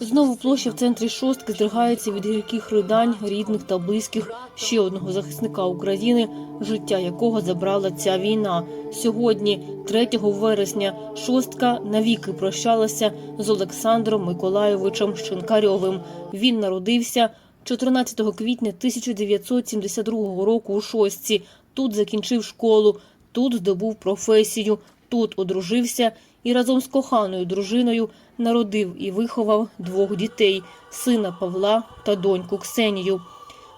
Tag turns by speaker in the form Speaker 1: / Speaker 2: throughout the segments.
Speaker 1: Знову площа в центрі шостки здригається від гірких ридань рідних та близьких ще одного захисника України, життя якого забрала ця війна. Сьогодні, 3 вересня, шостка навіки прощалася з Олександром Миколайовичем Шинкарьовим. Він народився 14 квітня 1972 року у шостці. Тут закінчив школу, тут здобув професію, тут одружився і разом з коханою дружиною народив і виховав двох дітей сина Павла та доньку Ксенію.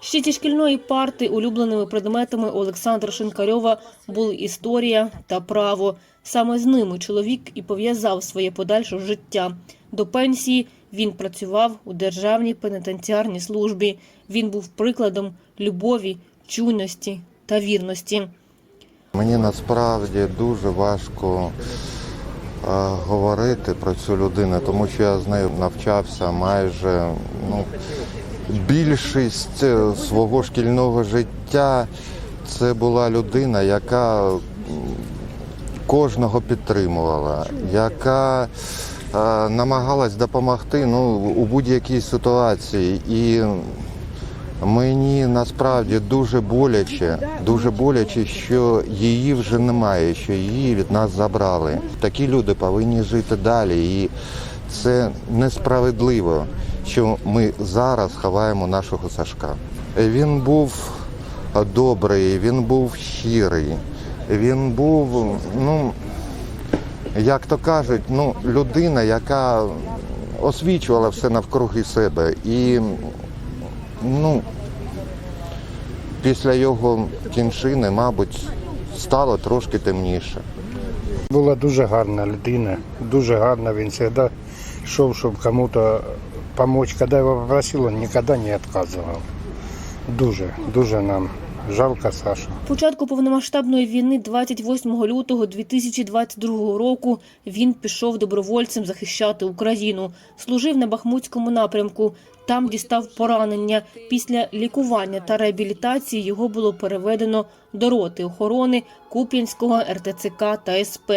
Speaker 1: Ще зі шкільної парти улюбленими предметами Олександра Шинкарьова були історія та право. Саме з ними чоловік і пов'язав своє подальше життя. До пенсії він працював у державній пенітенціарній службі. Він був прикладом любові, чуйності та вірності.
Speaker 2: Мені насправді дуже важко говорити про цю людину, тому що я з нею навчався майже ну, більшість е, свого шкільного життя. Це була людина, яка кожного підтримувала, яка е, намагалась допомогти ну, у будь-якій ситуації. І Мені насправді дуже боляче, дуже боляче, що її вже немає, що її від нас забрали. Такі люди повинні жити далі, і це несправедливо, що ми зараз ховаємо нашого Сашка. Він був добрий, він був щирий, він був, ну як то кажуть, ну людина, яка освічувала все навкруги себе і Ну, після його кінчини, мабуть, стало трошки темніше.
Speaker 3: Була дуже гарна людина, дуже гарна. Він завжди йшов, щоб кому-то допомогти. Коли його попросили, ніколи не відказував. Дуже, дуже нам жалко Сашу.
Speaker 1: Початку повномасштабної війни 28 лютого 2022 року він пішов добровольцем захищати Україну. Служив на Бахмутському напрямку. Там дістав поранення. Після лікування та реабілітації його було переведено до роти охорони Куп'янського РТЦК та СП.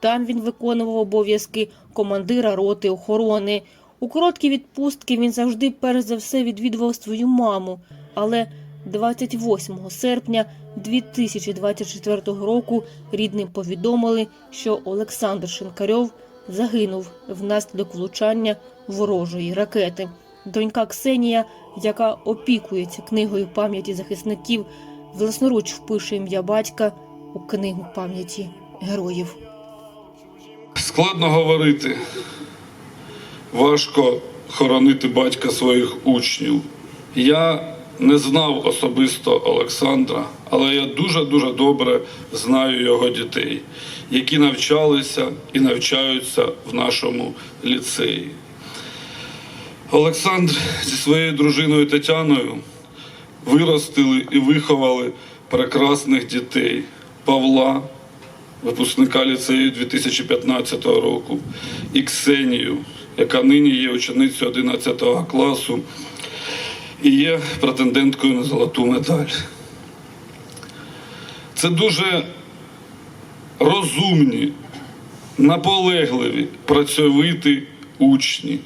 Speaker 1: Там він виконував обов'язки командира роти охорони. У короткі відпустки він завжди перш за все відвідував свою маму. Але 28 серпня 2024 року рідним повідомили, що Олександр Шинкарьов загинув внаслідок влучання ворожої ракети. Донька Ксенія, яка опікується книгою пам'яті захисників, власноруч впише ім'я батька у книгу пам'яті героїв.
Speaker 4: Складно говорити. Важко хоронити батька своїх учнів. Я не знав особисто Олександра, але я дуже-дуже добре знаю його дітей, які навчалися і навчаються в нашому ліцеї. Олександр зі своєю дружиною Тетяною виростили і виховали прекрасних дітей Павла, випускника ліцею 2015 року, і Ксенію, яка нині є ученицею 11 класу і є претенденткою на золоту медаль. Це дуже розумні, наполегливі, працьовиті учні.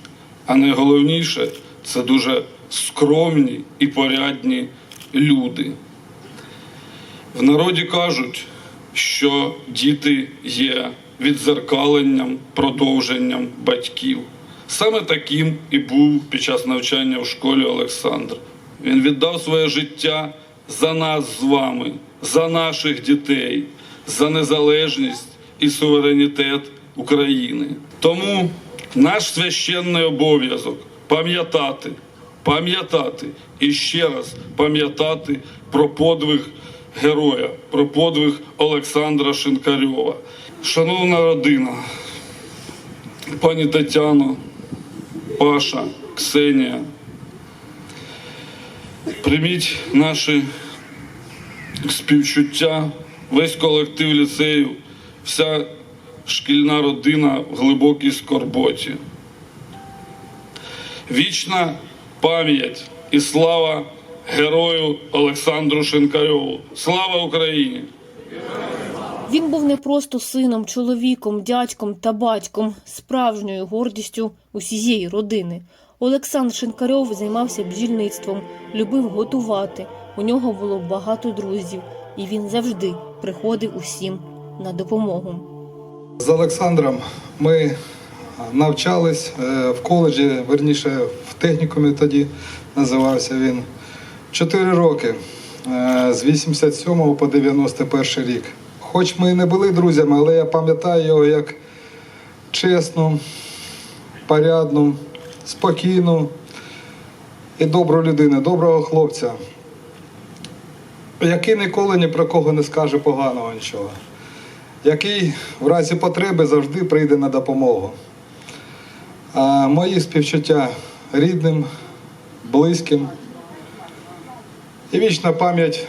Speaker 4: А найголовніше це дуже скромні і порядні люди. В народі кажуть, що діти є відзеркаленням, продовженням батьків. Саме таким і був під час навчання в школі Олександр. Він віддав своє життя за нас з вами, за наших дітей, за незалежність і суверенітет України. Тому наш священний обов'язок пам'ятати, пам'ятати і ще раз пам'ятати про подвиг героя, про подвиг Олександра Шинкарьова. Шановна родина, пані Тетяно, Паша, Ксенія, прийміть наші співчуття, весь колектив ліцею, вся шкільна родина в глибокій скорботі. Вічна пам'ять і слава герою Олександру Шинкарьову. Слава Україні!
Speaker 1: Він був не просто сином, чоловіком, дядьком та батьком, справжньою гордістю усієї родини. Олександр Шинкарьов займався бджільництвом, любив готувати. У нього було багато друзів, і він завжди приходив усім на допомогу.
Speaker 5: З Олександром ми навчались е, в коледжі, верніше в технікумі тоді називався він. Чотири роки е, з 87 по 91 рік. Хоч ми і не були друзями, але я пам'ятаю його як чесну, порядну, спокійну і добру людину, доброго хлопця, який ніколи ні про кого не скаже поганого нічого який в разі потреби завжди прийде на допомогу. А мої співчуття рідним, близьким і вічна пам'ять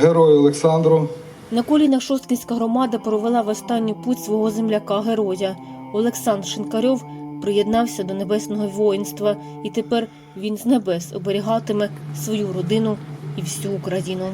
Speaker 5: герою Олександру.
Speaker 1: На колінах Шосткінська громада провела в останню путь свого земляка-героя. Олександр Шинкарьов приєднався до небесного воїнства, і тепер він з небес оберігатиме свою родину і всю Україну.